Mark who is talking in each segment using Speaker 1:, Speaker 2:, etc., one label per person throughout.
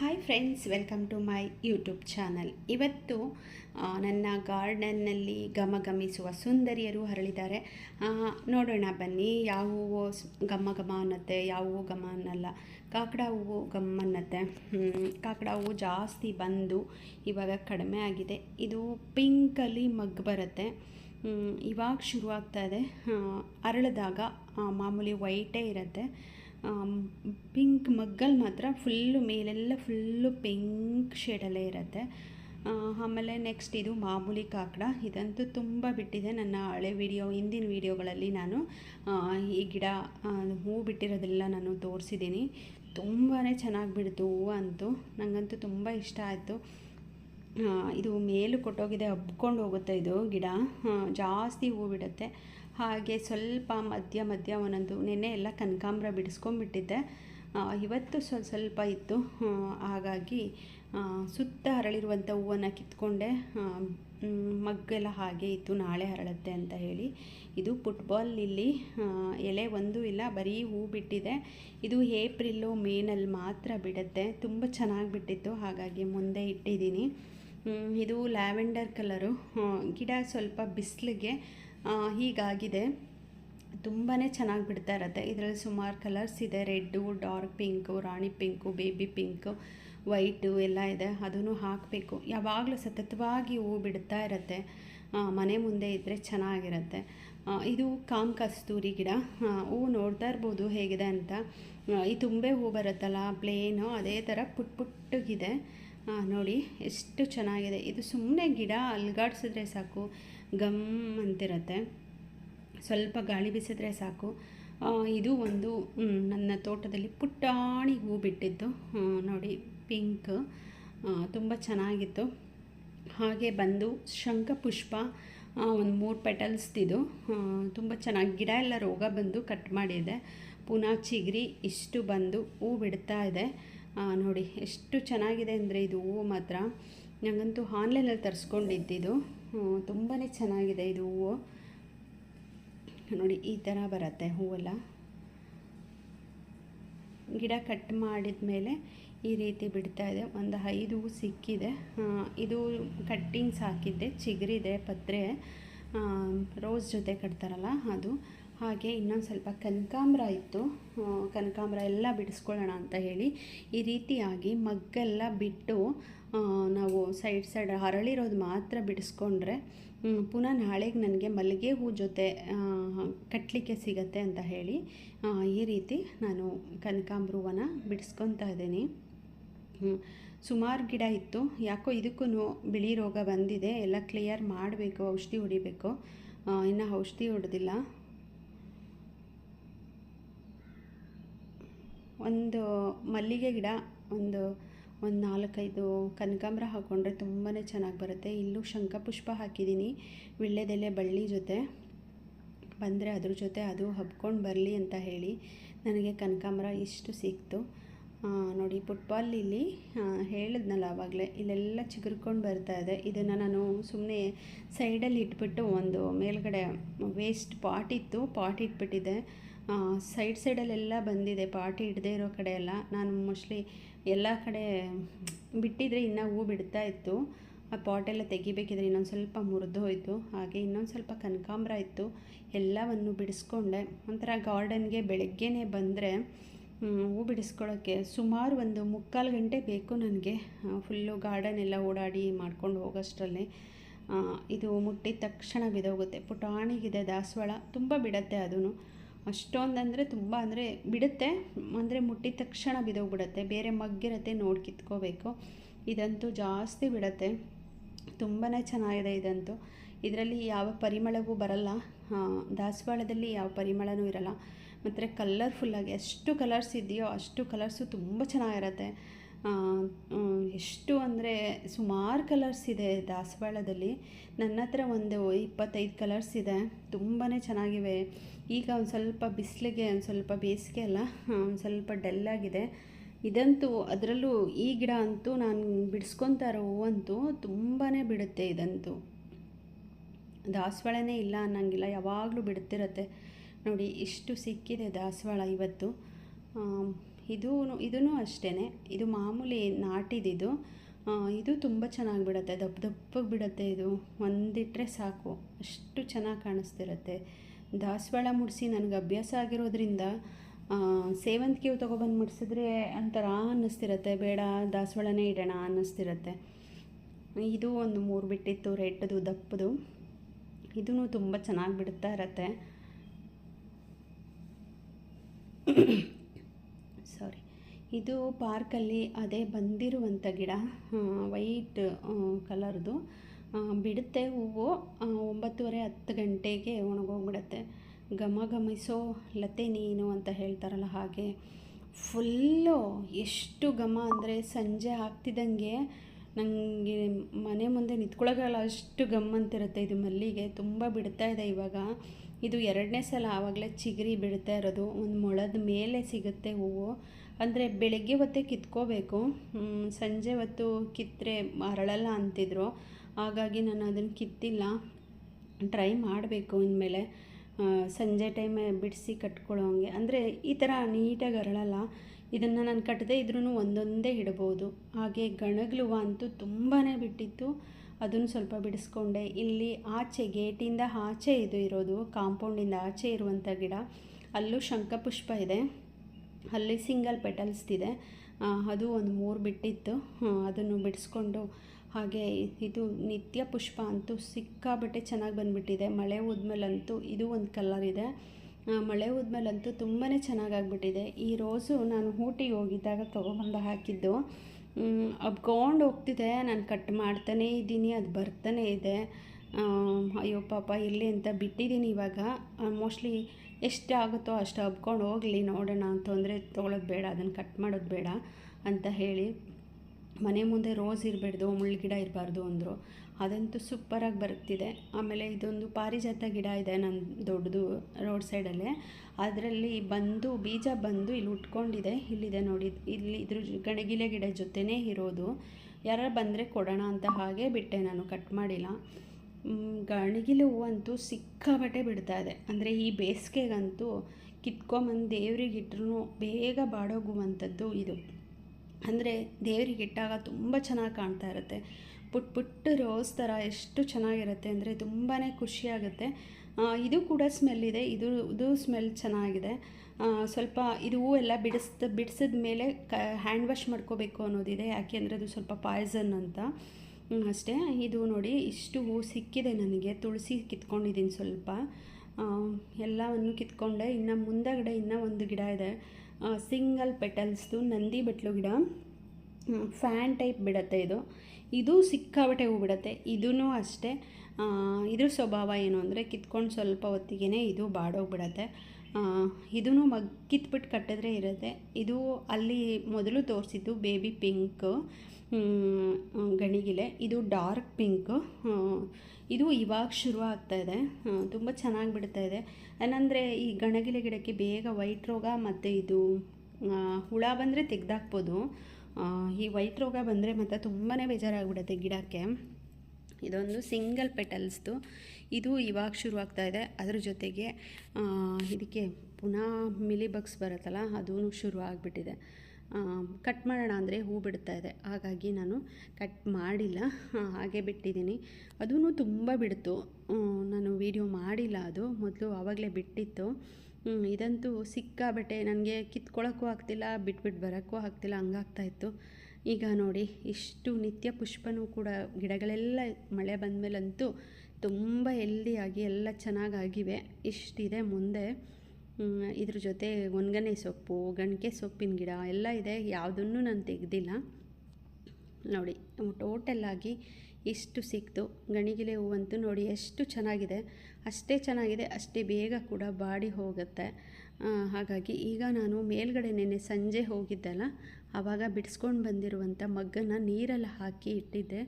Speaker 1: Hi friends welcome to my YouTube channel ಇವತ್ತು ನನ್ನ ಗಾರ್ಡನ್ನಲ್ಲಿ ಘಮಘಮಿಸುವ ಸುಂದರಿಯರು ಹರಳಿದ್ದಾರೆ. ನೋಡೋಣ ಬನ್ನಿ ಯಾವ ಹೂವು ಘಮ ಘಮ ಅನ್ನತ್ತೆ ಯಾವ ಹೂವು ಘಮ ಅನ್ನಲ್ಲ. ಕಾಕಡ ಹೂವು ಘಮ್ ಅನ್ನತ್ತೆ. ಕಾಕಡ ಹೂವು ಜಾಸ್ತಿ ಬಂದು ಇವಾಗ ಕಡಿಮೆ ಆಗಿದೆ. ಇದು ಪಿಂಕಲ್ಲಿ ಮಗ್ ಬರುತ್ತೆ. ಇವಾಗ ಶುರುವಾಗ್ತಾ ಇದೆ. ಅರಳಿದಾಗ ಮಾಮೂಲಿ ವೈಟೇ ಇರುತ್ತೆ. ಪಿಂಕ್ ಮಗ್ಗಲ್ ಮಾತ್ರ ಫುಲ್ಲು ಮೇಲೆಲ್ಲ ಫುಲ್ಲು ಪಿಂಕ್ ಶೇಡಲ್ಲೇ ಇರುತ್ತೆ. ಆಮೇಲೆ ನೆಕ್ಸ್ಟ್ ಇದು ಮಾಮೂಲಿ ಕಾಕಡ. ಇದಂತೂ ತುಂಬ ಬಿಟ್ಟಿದೆ ನನ್ನ ಹಳೆ ವಿಡಿಯೋ ಹಿಂದಿನ ವಿಡಿಯೋಗಳಲ್ಲಿ ನಾನು. ಈ ಗಿಡ ಹೂ ಬಿಟ್ಟಿರೋದೆಲ್ಲ ನಾನು ತೋರಿಸಿದ್ದೀನಿ. ತುಂಬಾ ಚೆನ್ನಾಗಿ ಬಿಡ್ತು ಹೂವು ಅಂತೂ. ನನಗಂತೂ ತುಂಬ ಇಷ್ಟ ಆಯಿತು. ಇದು ಮೇಲು ಕೊಟ್ಟೋಗಿದೆ, ಹಬ್ಕೊಂಡು ಹೋಗುತ್ತೆ ಇದು ಗಿಡ. ಜಾಸ್ತಿ ಹೂ ಬಿಡುತ್ತೆ. ಹಾಗೆ ಸ್ವಲ್ಪ ಮಧ್ಯ ಮಧ್ಯ ಒಂದೊಂದು ನೆನ್ನೆ ಎಲ್ಲ ಕನಕಾಂಬ್ರ ಬಿಡಿಸ್ಕೊಂಡ್ಬಿಟ್ಟಿದ್ದೆ. ಇವತ್ತು ಸ್ವಲ್ಪ ಸ್ವಲ್ಪ ಇತ್ತು. ಹಾಗಾಗಿ ಸುತ್ತ ಹರಳಿರುವಂಥ ಹೂವನ್ನು ಕಿತ್ಕೊಂಡೆ. ಮಗ್ಗೆಲ್ಲ ಹಾಗೆ ಇತ್ತು, ನಾಳೆ ಹರಳುತ್ತೆ ಅಂತ ಹೇಳಿ. ಇದು ಫುಟ್ಬಾಲ್ ಇಲ್ಲಿ. ಎಲೆ ಒಂದೂ ಇಲ್ಲ, ಬರೀ ಹೂ ಬಿಟ್ಟಿದೆ. ಇದು ಏಪ್ರಿಲ್ಲು ಮೇನಲ್ಲಿ ಮಾತ್ರ ಬಿಡುತ್ತೆ. ತುಂಬ ಚೆನ್ನಾಗಿ ಬಿಟ್ಟಿತ್ತು, ಹಾಗಾಗಿ ಮುಂದೆ ಇಟ್ಟಿದ್ದೀನಿ. ಇದು ಲ್ಯಾವೆಂಡರ್ ಕಲರು. ಗಿಡ ಸ್ವಲ್ಪ ಬಿಸಿಲಿಗೆ ಹೀಗಾಗಿದೆ. ತುಂಬಾ ಚೆನ್ನಾಗಿ ಬಿಡ್ತಾ ಇರುತ್ತೆ. ಇದರಲ್ಲಿ ಸುಮಾರು ಕಲರ್ಸ್ ಇದೆ. ರೆಡ್ಡು ಡಾರ್ಕ್ ಪಿಂಕು ರಾಣಿ ಪಿಂಕು ಬೇಬಿ ಪಿಂಕು ವೈಟು ಎಲ್ಲ ಇದೆ. ಅದನ್ನು ಹಾಕಬೇಕು. ಯಾವಾಗಲೂ ಸತತವಾಗಿ ಹೂವು ಬಿಡ್ತಾ ಇರುತ್ತೆ. ಮನೆ ಮುಂದೆ ಇದ್ದರೆ ಚೆನ್ನಾಗಿರುತ್ತೆ. ಇದು ಕಾಮ್ ಕಸ್ತೂರಿ ಗಿಡ. ಹೂವು ನೋಡ್ತಾ ಇರ್ಬೋದು ಹೇಗಿದೆ ಅಂತ. ಈ ತುಂಬೆ ಹೂ ಬರುತ್ತಲ್ಲ ಪ್ಲೇನು ಅದೇ ಥರ ಪುಟ್ ಪುಟ್ಟಗಿದೆ. ನೋಡಿ, ಎಷ್ಟು ಚೆನ್ನಾಗಿದೆ. ಇದು ಸುಮ್ಮನೆ ಗಿಡ ಅಲ್ಗಾಡ್ಸಿದ್ರೆ ಸಾಕು. ಗಮ್ ಅಂತಿರುತ್ತೆ. ಸ್ವಲ್ಪ ಗಾಳಿ ಬೀಸಿದ್ರೆ ಸಾಕು. ಇದು ಒಂದು ನನ್ನ ತೋಟದಲ್ಲಿ ಪುಟ್ಟಾಣಿ ಹೂ ಬಿಟ್ಟಿದ್ದು. ನೋಡಿ, ಪಿಂಕ್. ತುಂಬ ಚೆನ್ನಾಗಿತ್ತು. ಹಾಗೆ ಬಂದು ಶಂಖಪುಷ್ಪ ಒಂದು ಮೂರು ಪೆಟಲ್ಸ್ದಿದು. ತುಂಬ ಚೆನ್ನಾಗಿ ಗಿಡ ಎಲ್ಲ ರೋಗ ಬಂದು ಕಟ್ ಮಾಡಿದೆ. ಪುನಃ ಚಿಗ್ರಿ ಇಷ್ಟು ಬಂದು ಹೂ ಬಿಡ್ತಾ ಇದೆ. ನೋಡಿ, ಎಷ್ಟು ಚೆನ್ನಾಗಿದೆ ಅಂದರೆ ಇದು ಹೂವು ಮಾತ್ರ. ನನಗಂತೂ ಆನ್ಲೈನಲ್ಲಿ ತರಿಸ್ಕೊಂಡಿದ್ದಿದ್ದು ತುಂಬಾ ಚೆನ್ನಾಗಿದೆ ಇದು ಹೂವು. ನೋಡಿ, ಈ ಥರ ಬರುತ್ತೆ ಹೂವೆಲ್ಲ. ಗಿಡ ಕಟ್ ಮಾಡಿದ ಮೇಲೆ ಈ ರೀತಿ ಬಿಡ್ತಾ ಇದೆ. ಒಂದು ಐದು ಹೂ ಸಿಕ್ಕಿದೆ. ಇದು ಕಟ್ಟಿಂಗ್ಸ್ ಹಾಕಿದ್ದೆ, ಚಿಗುರಿದೆ, ಪತ್ರೆ ರೋಸ್ ಜೊತೆ ಕಟ್ತಾರಲ್ಲ ಅದು. ಹಾಗೆ ಇನ್ನೊಂದು ಸ್ವಲ್ಪ ಕನಕಾಂಬರ ಇತ್ತು. ಕನಕಾಂಬರ ಎಲ್ಲ ಬಿಡಿಸ್ಕೊಳ್ಳೋಣ ಅಂತ ಹೇಳಿ ಈ ರೀತಿಯಾಗಿ ಮಗ್ಗೆಲ್ಲ ಬಿಟ್ಟು ನಾವು ಸೈಡ್ ಸೈಡ್ ಹರಳಿರೋದು ಮಾತ್ರ ಬಿಡಿಸ್ಕೊಂಡ್ರೆ ಪುನಃ ನಾಳೆಗೆ ನನಗೆ ಮಲ್ಲಿಗೆ ಹೂ ಜೊತೆ ಕಟ್ಟಲಿಕ್ಕೆ ಸಿಗತ್ತೆ ಅಂತ ಹೇಳಿ ಈ ರೀತಿ ನಾನು ಕನಕಾಂಬರ ಹೂವನ್ನ ಬಿಡಿಸ್ಕೊತಾ ಇದ್ದೀನಿ. ಸುಮಾರು ಗಿಡ ಇತ್ತು. ಯಾಕೋ ಇದಕ್ಕೂ ಬಿಳಿ ರೋಗ ಬಂದಿದೆ. ಎಲ್ಲ ಕ್ಲಿಯರ್ ಮಾಡಬೇಕು, ಔಷಧಿ ಹೊಡಿಬೇಕು. ಇನ್ನು ಔಷಧಿ ಹೊಡೆದಿಲ್ಲ. ಒಂದು ಮಲ್ಲಿಗೆ ಗಿಡ, ಒಂದು ಒಂದು ನಾಲ್ಕೈದು ಕನಕಾಂಬರ ಹಾಕ್ಕೊಂಡ್ರೆ ತುಂಬಾ ಚೆನ್ನಾಗಿ ಬರುತ್ತೆ. ಇಲ್ಲೂ ಶಂಖಪುಷ್ಪ ಹಾಕಿದ್ದೀನಿ. ವೀಳ್ಯದೆಲೆ ಬಳ್ಳಿ ಜೊತೆ. ಬಂದರೆ ಅದ್ರ ಜೊತೆ ಅದು ಹಬ್ಕೊಂಡು ಬರಲಿ ಅಂತ ಹೇಳಿ ನನಗೆ ಕನಕಾಂಬರ ಇಷ್ಟು ಸಿಕ್ತು. ನೋಡಿ ಫುಟ್ಬಾಲ್ ಇಲ್ಲಿ ಹೇಳಿದ್ನಲ್ಲ ಆವಾಗಲೇ ಇಲ್ಲೆಲ್ಲ ಚಿಗುರ್ಕೊಂಡು ಬರ್ತಾ ಇದೆ. ಇದನ್ನು ನಾನು ಸುಮ್ಮನೆ ಸೈಡಲ್ಲಿ ಇಟ್ಬಿಟ್ಟು ಒಂದು ಮೇಲ್ಗಡೆ ವೇಸ್ಟ್ ಪಾಟ್ ಇತ್ತು. ಪಾಟ್ ಇಟ್ಬಿಟ್ಟಿದ್ದೆ. ಸೈಡ್ ಸೈಡಲ್ಲೆಲ್ಲ ಬಂದಿದೆ ಪಾಟಿ ಹಿಡ್ದೇ ಇರೋ ಕಡೆ ಎಲ್ಲ. ನಾನು ಮೋಸ್ಟ್ಲಿ ಎಲ್ಲ ಕಡೆ ಬಿಟ್ಟಿದ್ರೆ ಇನ್ನೂ ಹೂ ಬಿಡ್ತಾ ಇತ್ತು. ಆ ಪಾಟೆಲ್ಲ ತೆಗಿಬೇಕಿದ್ರೆ ಇನ್ನೊಂದು ಸ್ವಲ್ಪ ಮುರಿದು ಹೋಯಿತು. ಹಾಗೆ ಇನ್ನೊಂದು ಸ್ವಲ್ಪ ಕನಕಾಂಬರ ಇತ್ತು. ಎಲ್ಲವನ್ನು ಬಿಡಿಸ್ಕೊಂಡೆ. ಒಂಥರ ಗಾರ್ಡನ್ಗೆ ಬೆಳಗ್ಗೆನೇ ಬಂದರೆ ಹೂ ಬಿಡಿಸ್ಕೊಳ್ಳೋಕ್ಕೆ ಸುಮಾರು ಒಂದು ಮುಕ್ಕಾಲು ಗಂಟೆ ಬೇಕು ನನಗೆ. ಫುಲ್ಲು ಗಾರ್ಡನ್ ಎಲ್ಲ ಓಡಾಡಿ ಮಾಡ್ಕೊಂಡು ಹೋಗೋಷ್ಟರಲ್ಲಿ. ಇದು ಮುಟ್ಟಿದ ತಕ್ಷಣ ಬಿದೋಗುತ್ತೆ. ಪುಟಾಣಿಗಿದೆ ದಾಸವಾಳ ತುಂಬ ಬಿಡತ್ತೆ ಅದೂ ಅಷ್ಟೊಂದು ಅಂದರೆ ತುಂಬ ಅಂದರೆ ಬಿಡುತ್ತೆ. ಅಂದರೆ ಮುಟ್ಟಿದ ತಕ್ಷಣ ಬಿದೋಗ್ಬಿಡುತ್ತೆ. ಬೇರೆ ಮಗ್ಗಿರತ್ತೆ, ನೋಡಿ ಕಿತ್ಕೋಬೇಕು. ಇದಂತೂ ಜಾಸ್ತಿ ಬಿಡುತ್ತೆ. ತುಂಬಾ ಚೆನ್ನಾಗಿದೆ ಇದಂತೂ. ಇದರಲ್ಲಿ ಯಾವ ಪರಿಮಳವೂ ಬರಲ್ಲ. ದಾಸವಾಳದಲ್ಲಿ ಯಾವ ಪರಿಮಳನೂ ಇರಲ್ಲ. ಮತ್ತು ಕಲರ್ಫುಲ್ಲಾಗಿ ಎಷ್ಟು ಕಲರ್ಸ್ ಇದೆಯೋ ಅಷ್ಟು ಕಲರ್ಸು ತುಂಬ ಚೆನ್ನಾಗಿರುತ್ತೆ. ಎಷ್ಟು ಅಂದರೆ ಸುಮಾರು ಕಲರ್ಸ್ ಇದೆ ದಾಸವಾಳದಲ್ಲಿ. ನನ್ನ ಹತ್ರ ಒಂದು ಇಪ್ಪತ್ತೈದು ಕಲರ್ಸ್ ಇದೆ. ತುಂಬಾ ಚೆನ್ನಾಗಿವೆ. ಈಗ ಒಂದು ಸ್ವಲ್ಪ ಬಿಸಿಲಿಗೆ, ಒಂದು ಸ್ವಲ್ಪ ಬೇಸಿಗೆ ಅಲ್ಲ ಒಂದು ಸ್ವಲ್ಪ ಡಲ್ಲಾಗಿದೆ ಇದಂತೂ ಅದರಲ್ಲೂ ಈ ಗಿಡ ಅಂತೂ ನಾನು ಬಿಡಿಸ್ಕೊತಾ ಇರೋ ಹೂವಂತೂ ತುಂಬಾ ಬಿಡುತ್ತೆ ಇದಂತೂ. ದಾಸವಾಳನೇ ಇಲ್ಲ ಅನ್ನಂಗಿಲ್ಲ, ಯಾವಾಗಲೂ ಬಿಡ್ತಿರತ್ತೆ. ನೋಡಿ, ಇಷ್ಟು ಸಿಕ್ಕಿದೆ ದಾಸವಾಳ ಇವತ್ತು. ಇದೂ ಇದು ಅಷ್ಟೇ ಇದು ಮಾಮೂಲಿ ನಾಟಿದಿದು. ಇದು ತುಂಬ ಚೆನ್ನಾಗಿ ಬಿಡುತ್ತೆ. ದಪ್ಪ ದಪ್ಪಗೆ ಬಿಡುತ್ತೆ ಇದು. ಒಂದಿಟ್ಟರೆ ಸಾಕು. ಅಷ್ಟು ಚೆನ್ನಾಗಿ ಕಾಣಿಸ್ತಿರುತ್ತೆ. ದಾಸವಾಳ ಮುಡಿಸಿ ನನಗೆ ಅಭ್ಯಾಸ ಆಗಿರೋದ್ರಿಂದ ಸೇವಂತಿಗೆ ತೊಗೊಬಂದು ಮುಡಿಸಿದ್ರೆ ಒಂಥರ ಅನ್ನಿಸ್ತಿರತ್ತೆ. ಬೇಡ, ದಾಸವಾಳನೇ ಇಡೋಣ ಅನ್ನಿಸ್ತಿರತ್ತೆ. ಇದು ಒಂದು ಮೂರು ಬಿಟ್ಟಿತ್ತು ರೆಡ್ದು ದಪ್ಪದು. ಇದೂ ತುಂಬ ಚೆನ್ನಾಗಿ ಬಿಡುತ್ತಾ ಇರತ್ತೆ. ಇದು ಪಾರ್ಕಲ್ಲಿ ಅದೇ ಬಂದಿರುವಂಥ ಗಿಡ ವೈಟ್ ಕಲರ್ದು. ಬಿಡುತ್ತೆ ಹೂವು ಒಂಬತ್ತುವರೆ ಹತ್ತು ಗಂಟೆಗೆ ಒಣಗೋಗ್ಬಿಡುತ್ತೆ. ಘಮ ಘಮಿಸೋ ಲತೆ ನೀನು ಅಂತ ಹೇಳ್ತಾರಲ್ಲ ಹಾಗೆ. ಫುಲ್ಲು ಎಷ್ಟು ಘಮ ಅಂದರೆ ಸಂಜೆ ಆಗ್ತಿದ್ದಂಗೆ ನನಗೆ ಮನೆ ಮುಂದೆ ನಿಂತ್ಕೊಳ್ಳೋಕ್ಕಲ್ಲ ಅಷ್ಟು ಗಮ್ ಅಂತಿರುತ್ತೆ ಇದು ಮಲ್ಲಿಗೆ. ತುಂಬ ಬಿಡ್ತಾ ಇದೆ ಇವಾಗ. ಇದು ಎರಡನೇ ಸಲ ಆವಾಗಲೇ ಚಿಗರಿ ಬಿಡ್ತಾ ಇರೋದು. ಒಂದು ಮೊಳದ ಮೇಲೆ ಸಿಗುತ್ತೆ ಹೂವು. ಅಂದರೆ ಬೆಳಗ್ಗೆ ಹೊತ್ತೇ ಕಿತ್ಕೋಬೇಕು. ಸಂಜೆ ಹೊತ್ತು ಕಿತ್ತರೆ ಅರಳಲ್ಲ ಅಂತಿದ್ರು. ಹಾಗಾಗಿ ನಾನು ಅದನ್ನು ಕಿತ್ತಿಲ್ಲ. ಟ್ರೈ ಮಾಡಬೇಕು ಇನ್ಮೇಲೆ. ಸಂಜೆ ಟೈಮೇ ಬಿಡಿಸಿ ಕಟ್ಕೊಳ್ಳೋ ಹಂಗೆ. ಅಂದರೆ ಈ ಥರ ನೀಟಾಗಿ ಅರಳಲ್ಲ. ಇದನ್ನು ನಾನು ಕಟ್ಟದೇ ಇದ್ರೂ ಒಂದೊಂದೇ ಇಡ್ಬೋದು. ಹಾಗೆ ಗಣಗ್ಲು ಅಂತೂ ತುಂಬಾ ಬಿಟ್ಟಿತ್ತು. ಅದನ್ನು ಸ್ವಲ್ಪ ಬಿಡಿಸ್ಕೊಂಡೆ. ಇಲ್ಲಿ ಆಚೆ, ಗೇಟಿಂದ ಆಚೆ ಇದು ಇರೋದು, ಕಾಂಪೌಂಡಿಂದ ಆಚೆ ಇರುವಂಥ ಗಿಡ. ಅಲ್ಲೂ ಶಂಖಪುಷ್ಪ ಇದೆ. ಅಲ್ಲಿ ಸಿಂಗಲ್ ಪೆಟಲ್ಸ್ದಿದೆ ಅದು ಒಂದು ಮೂರು ಬಿಟ್ಟಿತ್ತು. ಅದನ್ನು ಬಿಡಿಸ್ಕೊಂಡು ಹಾಗೆ ಇದು ನಿತ್ಯ ಪುಷ್ಪ ಅಂತೂ ಸಿಕ್ಕಾಬಟ್ಟೆ ಚೆನ್ನಾಗಿ ಬಂದುಬಿಟ್ಟಿದೆ. ಮಳೆ ಹೋದ್ಮೇಲಂತೂ ಇದು ಒಂದು ಕಲರ್ ಇದೆ. ಮಳೆ ಹೋದ್ಮೇಲಂತೂ ತುಂಬಾ ಚೆನ್ನಾಗಾಗ್ಬಿಟ್ಟಿದೆ. ಈ ರೋಸು ನಾನು ಊಟಿಗೆ ಹೋಗಿದ್ದಾಗ ತೊಗೊಬಂದು ಹಾಕಿದ್ದು. ಅಬ್ಕೊಂಡು ಹೋಗ್ತಿದೆ. ನಾನು ಕಟ್ ಮಾಡ್ತಾನೇ ಇದ್ದೀನಿ. ಅದು ಬರ್ತಾನೇ ಇದೆ. ಅಯ್ಯೋ ಪಾಪ ಇಲ್ಲಿ ಅಂತ ಬಿಟ್ಟಿದ್ದೀನಿ ಇವಾಗ. ಮೋಸ್ಟ್ಲಿ ಎಷ್ಟು ಆಗುತ್ತೋ ಅಷ್ಟು ಹಬ್ಕೊಂಡು ಹೋಗಲಿ, ನೋಡೋಣ ತೊಂದರೆ ತೊಗೊಳೋದು ಬೇಡ, ಅದನ್ನು ಕಟ್ ಮಾಡೋದು ಬೇಡ ಅಂತ ಹೇಳಿ ಮನೆ ಮುಂದೆ ರೋಸ್ ಇರಬಾರ್ದು ಮುಳ್ಳುಗಿಡ ಇರಬಾರ್ದು ಅಂದರು. ಅದಂತೂ ಸೂಪರಾಗಿ ಬರುತ್ತಿದೆ. ಆಮೇಲೆ ಇದೊಂದು ಪಾರಿಜಾತ ಗಿಡ ಇದೆ ನನ್ನ ದೊಡ್ಡದು ರೋಡ್ ಸೈಡಲ್ಲೇ ಅದರಲ್ಲಿ ಬಂದು, ಬೀಜ ಬಂದು ಇಲ್ಲಿ ಉಟ್ಕೊಂಡಿದೆ, ಇಲ್ಲಿದೆ ನೋಡಿ. ಇಲ್ಲಿ ಇದ್ರ ಗಣಗಿಲೆ ಗಿಡ ಜೊತೆನೇ ಇರೋದು. ಯಾರು ಬಂದರೆ ಕೊಡೋಣ ಅಂತ ಹಾಗೆ ಬಿಟ್ಟೆ ನಾನು ಕಟ್ ಮಾಡಿಲ್ಲ. ಗಣಗಿಲೆ ಹೂವಂತೂ ಸಿಕ್ಕಾಬಟ್ಟೆ ಬಿಡ್ತಾ ಇದೆ. ಅಂದರೆ ಈ ಬೇಸಿಗೆಗಂತೂ ಕಿತ್ಕೊಂಬಂದು ದೇವ್ರಿಗೆ ಇಟ್ರೂ ಬೇಗ ಬಾಡೋಗುವಂಥದ್ದು ಇದು. ಅಂದರೆ ದೇವ್ರಿಗೆ ಇಟ್ಟಾಗ ತುಂಬ ಚೆನ್ನಾಗಿ ಕಾಣ್ತಾ ಇರುತ್ತೆ. ಪುಟ್ ಪುಟ್ಟ ರೋಸ್ ಥರ ಎಷ್ಟು ಚೆನ್ನಾಗಿರುತ್ತೆ ಅಂದರೆ ತುಂಬಾ ಖುಷಿಯಾಗುತ್ತೆ. ಇದು ಕೂಡ ಸ್ಮೆಲ್ ಇದೆ. ಇದು ಇದು ಸ್ಮೆಲ್ ಚೆನ್ನಾಗಿದೆ. ಸ್ವಲ್ಪ ಇದು ಹೂವೆಲ್ಲ ಬಿಡಿಸ್ದ ಬಿಡಿಸಿದ ಮೇಲೆ ಕ ಹ್ಯಾಂಡ್ ವಾಶ್ ಮಾಡ್ಕೋಬೇಕು ಅನ್ನೋದಿದೆ. ಯಾಕೆಂದರೆ ಅದು ಸ್ವಲ್ಪ ಪಾಯ್ಸನ್ ಅಂತ. ಅಷ್ಟೇ. ಇದು ನೋಡಿ, ಇಷ್ಟು ಹೂ ಸಿಕ್ಕಿದೆ ನನಗೆ. ತುಳಸಿ ಕಿತ್ಕೊಂಡಿದ್ದೀನಿ ಸ್ವಲ್ಪ. ಎಲ್ಲವನ್ನು ಕಿತ್ಕೊಂಡೆ. ಇನ್ನು ಮುಂದಗಡೆ ಇನ್ನೂ ಒಂದು ಗಿಡ ಇದೆ. ಸಿಂಗಲ್ ಪೆಟಲ್ಸ್ದು ನಂದಿ ಬೆಟ್ಲು ಗಿಡ. ಫ್ಯಾನ್ ಟೈಪ್ ಬಿಡುತ್ತೆ ಇದು. ಇದು ಸಿಕ್ಕಾಬಟ್ಟೆ ಹೂ ಬಿಡುತ್ತೆ. ಇದೂ ಅಷ್ಟೇ. ಇದ್ರ ಸ್ವಭಾವ ಏನು ಅಂದರೆ, ಕಿತ್ಕೊಂಡು ಸ್ವಲ್ಪ ಹೊತ್ತಿಗೆ ಇದು ಬಾಡೋಗ್ಬಿಡತ್ತೆ. ಇದೂ ಮಗ್ ಕಿತ್ಬಿಟ್ಟು ಕಟ್ಟಿದ್ರೆ ಇರುತ್ತೆ. ಇದು ಅಲ್ಲಿ ಮೊದಲು ತೋರಿಸಿದ್ದು ಬೇಬಿ ಪಿಂಕ್. ಗಣಿಗಿಲೆ ಇದು ಡಾರ್ಕ್ ಪಿಂಕ್ ಇದು ಇವಾಗ ಶುರು ಆಗ್ತಾ ಇದೆ. ತುಂಬ ಚೆನ್ನಾಗಿ ಬಿಡ್ತಾ ಇದೆ. ಏನಂದರೆ ಈ ಗಣಗಿಲೆ ಗಿಡಕ್ಕೆ ಬೇಗ ವೈಟ್ ರೋಗ ಮತ್ತು ಇದು ಹುಳ ಬಂದರೆ ತೆಗ್ದಾಕ್ಬೋದು. ಈ ವೈಟ್ ರೋಗ ಬಂದರೆ ಮತ್ತು ತುಂಬಾ ಬೇಜಾರಾಗ್ಬಿಡುತ್ತೆ ಗಿಡಕ್ಕೆ. ಇದೊಂದು ಸಿಂಗಲ್ ಪೆಟಲ್ಸ್ದು ಇದು ಇವಾಗ ಶುರು ಆಗ್ತಾ ಇದೆ. ಅದ್ರ ಜೊತೆಗೆ ಇದಕ್ಕೆ ಪುನಃ ಮಿಲಿ ಬಗ್ಸ್ ಬರುತ್ತಲ್ಲ ಅದೂ ಶುರು ಆಗಿಬಿಟ್ಟಿದೆ. ಕಟ್ ಮಾಡೋಣ ಅಂದರೆ ಹೂ ಬಿಡ್ತಾ ಇದೆ. ಹಾಗಾಗಿ ನಾನು ಕಟ್ ಮಾಡಿಲ್ಲ. ಹಾಗೆ ಬಿಟ್ಟಿದ್ದೀನಿ. ಅದೂ ತುಂಬ ಬಿಡ್ತು. ನಾನು ವೀಡಿಯೋ ಮಾಡಿಲ್ಲ ಅದು. ಮೊದಲು ಆವಾಗಲೇ ಬಿಟ್ಟಿತ್ತು. ಇದಂತೂ ಸಿಕ್ಕಾಬಟ್ಟೆ ನನಗೆ ಕಿತ್ಕೊಳ್ಳೋಕ್ಕೂ ಆಗ್ತಿಲ್ಲ ಬಿಟ್ಬಿಟ್ಟು ಬರೋಕ್ಕೂ ಆಗ್ತಿಲ್ಲ ಹಂಗಾಗ್ತಾಯಿತ್ತು ಈಗ ನೋಡಿ, ಇಷ್ಟು ನಿತ್ಯ ಪುಷ್ಪನೂ ಕೂಡ ಗಿಡಗಳೆಲ್ಲ ಮಳೆ ಬಂದಮೇಲಂತೂ ತುಂಬ ಹೆಲ್ದಿಯಾಗಿ ಎಲ್ಲ ಚೆನ್ನಾಗಾಗಿವೆ ಇಷ್ಟಿದೆ ಮುಂದೆ. ಇದ್ರ ಜೊತೆ ಒಣಗನೆ ಸೊಪ್ಪು ಗಣಿಕೆ ಸೊಪ್ಪಿನ ಗಿಡ ಎಲ್ಲ ಇದೆ. ಯಾವುದನ್ನು ನಾನು ತೆಗೆದಿಲ್ಲ. ನೋಡಿ ಟೋಟಲ್ಲಾಗಿ ಇಷ್ಟು ಸಿಕ್ತು? ಗಣಿಗಿಲೆ ಹೂವಂತೂ ನೋಡಿ ಎಷ್ಟು ಚೆನ್ನಾಗಿದೆ. ಅಷ್ಟೇ ಚೆನ್ನಾಗಿದೆ, ಅಷ್ಟೇ ಬೇಗ ಕೂಡ ಬಾಡಿ ಹೋಗುತ್ತೆ. ಹಾಗಾಗಿ ಈಗ ನಾನು ಮೇಲ್ಗಡೆ ನೆನೆ ಸಂಜೆ ಹೋಗಿದ್ದಲ್ಲ, ಆವಾಗ ಬಿಡಿಸ್ಕೊಂಡು ಬಂದಿರುವಂಥ ಮಗ್ಗನ್ನು ನೀರಲ್ಲಿ ಹಾಕಿ ಇಟ್ಟಿದ್ದೆ.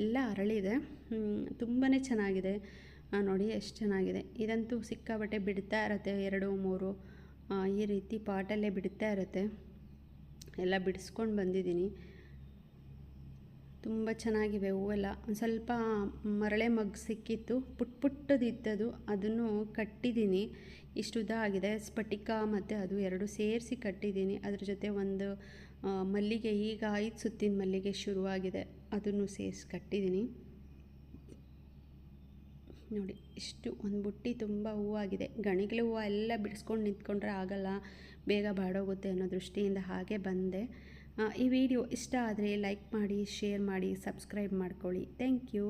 Speaker 1: ಎಲ್ಲ ಅರಳಿದೆ. ತುಂಬಾ ಚೆನ್ನಾಗಿದೆ. ನೋಡಿ, ಎಷ್ಟು ಚೆನ್ನಾಗಿದೆ. ಇದಂತೂ ಸಿಕ್ಕಾಬಟ್ಟೆ ಬಿಡ್ತಾ ಇರುತ್ತೆ. ಎರಡು, ಮೂರು ಈ ರೀತಿ ಪಾಟಲ್ಲೇ ಬಿಡ್ತಾ ಇರುತ್ತೆ. ಎಲ್ಲ ಬಿಡಿಸ್ಕೊಂಡು ಬಂದಿದ್ದೀನಿ. ತುಂಬ ಚೆನ್ನಾಗಿವೆ ಹೂವೆಲ್ಲ. ಒಂದು ಸ್ವಲ್ಪ ಮರಳೆ ಮಗ್ಗು ಸಿಕ್ಕಿತ್ತು. ಪುಟ್ ಪುಟ್ಟದಿತ್ತದು ಅದನ್ನು ಕಟ್ಟಿದ್ದೀನಿ. ಇಷ್ಟು ಉದ್ದ ಆಗಿದೆ. ಸ್ಫಟಿಕ ಮತ್ತು ಅದು ಎರಡು ಸೇರಿಸಿ ಕಟ್ಟಿದ್ದೀನಿ. ಅದ್ರ ಜೊತೆ ಒಂದು ಮಲ್ಲಿಗೆ ಈಗ ಐದು ಸುತ್ತಿನ ಮಲ್ಲಿಗೆ ಶುರುವಾಗಿದೆ. ಅದನ್ನು ಸೇರಿಸಿ ಕಟ್ಟಿದ್ದೀನಿ. ನೋಡಿ, ಇಷ್ಟು ಒಂದು ಬುಟ್ಟಿ ತುಂಬ ಹೂವಾಗಿದೆ. ಗಣಿಗಳ ಹೂವು ಎಲ್ಲ ಬಿಡಿಸ್ಕೊಂಡು ನಿಂತ್ಕೊಂಡ್ರೆ ಆಗಲ್ಲ, ಬೇಗ ಬಾಡೋಗುತ್ತೆ ಅನ್ನೋ ದೃಷ್ಟಿಯಿಂದ ಹಾಗೆ ಬಂದೆ. ಈ ವಿಡಿಯೋ ಇಷ್ಟ ಆದರೆ ಲೈಕ್ ಮಾಡಿ, ಶೇರ್ ಮಾಡಿ, ಸಬ್ಸ್ಕ್ರೈಬ್ ಮಾಡ್ಕೊಳ್ಳಿ. Thank you.